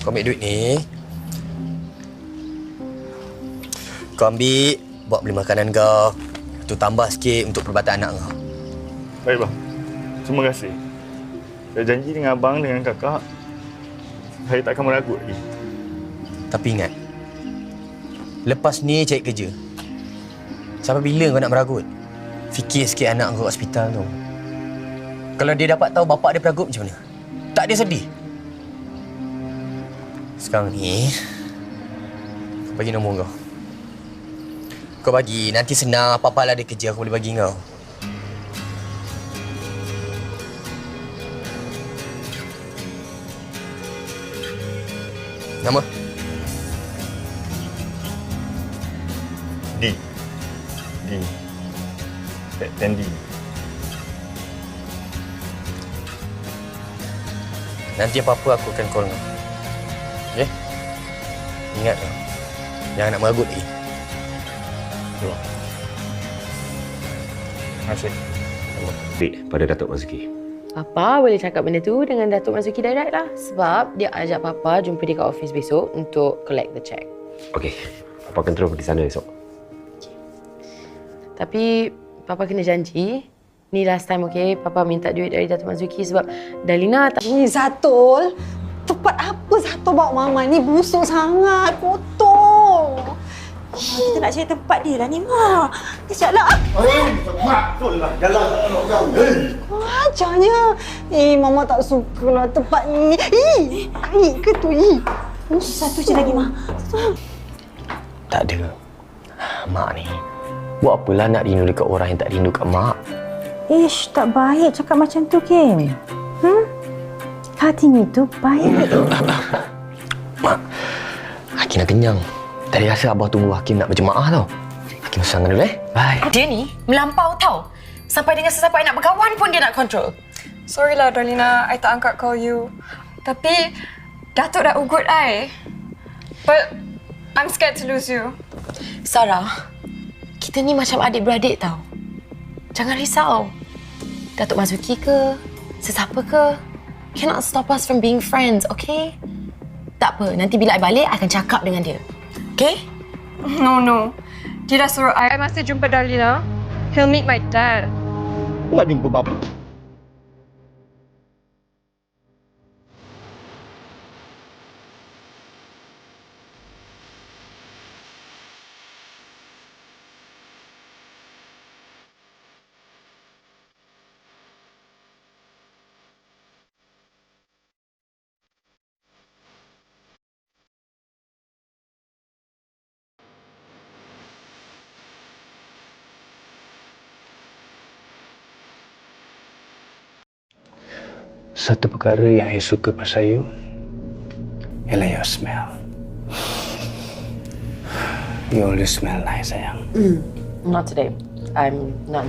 Kau ambil duit ni. Kau ambil buat beli makanan kau. Tu tambah sikit untuk perubatan anak kau. Baik bang. Terima kasih. Saya janji dengan abang dengan kakak. Saya tak akan meragut lagi. Tapi ingat. Lepas ni cari kerja. Sampai bila kau nak meragut? Fikir sikit anak kau kat hospital tu. Kalau dia dapat tahu bapak dia peragut macam mana? Tak dia sedih? Sekarang ni, kau bagi nombor kau. Kau bagi, nanti senang apa-apa lah ada kerja aku boleh bagi kau. Nama? D. D. Ted Tandy. Nanti apa-apa aku akan call kau. Okay? Ingat kau. Jangan nak meragut lagi. Terima kasih. Dik, pada Datuk Mazuki. Papa boleh cakap benda tu dengan Datuk Mazuki direct lah. Sebab dia ajak Papa jumpa dia kat office besok untuk collect the check. Okey, Papa akan terus pergi sana esok. Tapi Papa kena janji. Ni last time okay, Papa minta duit dari Datuk Mazuki sebab Dalina tak... Ni Zatul, tempat apa Zatul bawa mama ni busuk sangat, kotor. Ah, kita nak cari tempat dia lah ni, Mak. Kejaklah. Ajarnya. Eh, mama tak suka lah tempat ni. Ih, air ke tu? Ih. Satu je lagi, Mak. Tak ada. Mak ni. Buat apalah nak rindu dekat orang yang tak rindu kat mak? Ish, tak baik cakap macam tu, Kim. Hmm? Hati tu baik. Mak, Hakim dah kenyang. Tadi rasa Abah tunggu Hakim nak berjemaah tau. Hakim pesan dulu eh. Bye. Dia ni melampau tau. Sampai dengan sesiapa yang nak berkawan pun dia nak kontrol. Sorry lah Darlina, I tak angkat call you. Tapi Datuk dah ugut I. But I'm scared to lose you. Sarah, kita ni macam adik-beradik tau. Jangan risau. Datuk Mazuki ke, sesiapa ke, cannot stop us from being friends, okay? Tak apa, nanti bila I balik, I akan cakap dengan dia. Okay? No, no. Dia dah suruh I, I masih jumpa Darlina. He'll meet my dad. Nak jumpa bapa. Satu perkara yang saya suka pasal you ialah your smell. You always smell nice, sayang. Not today. I'm not...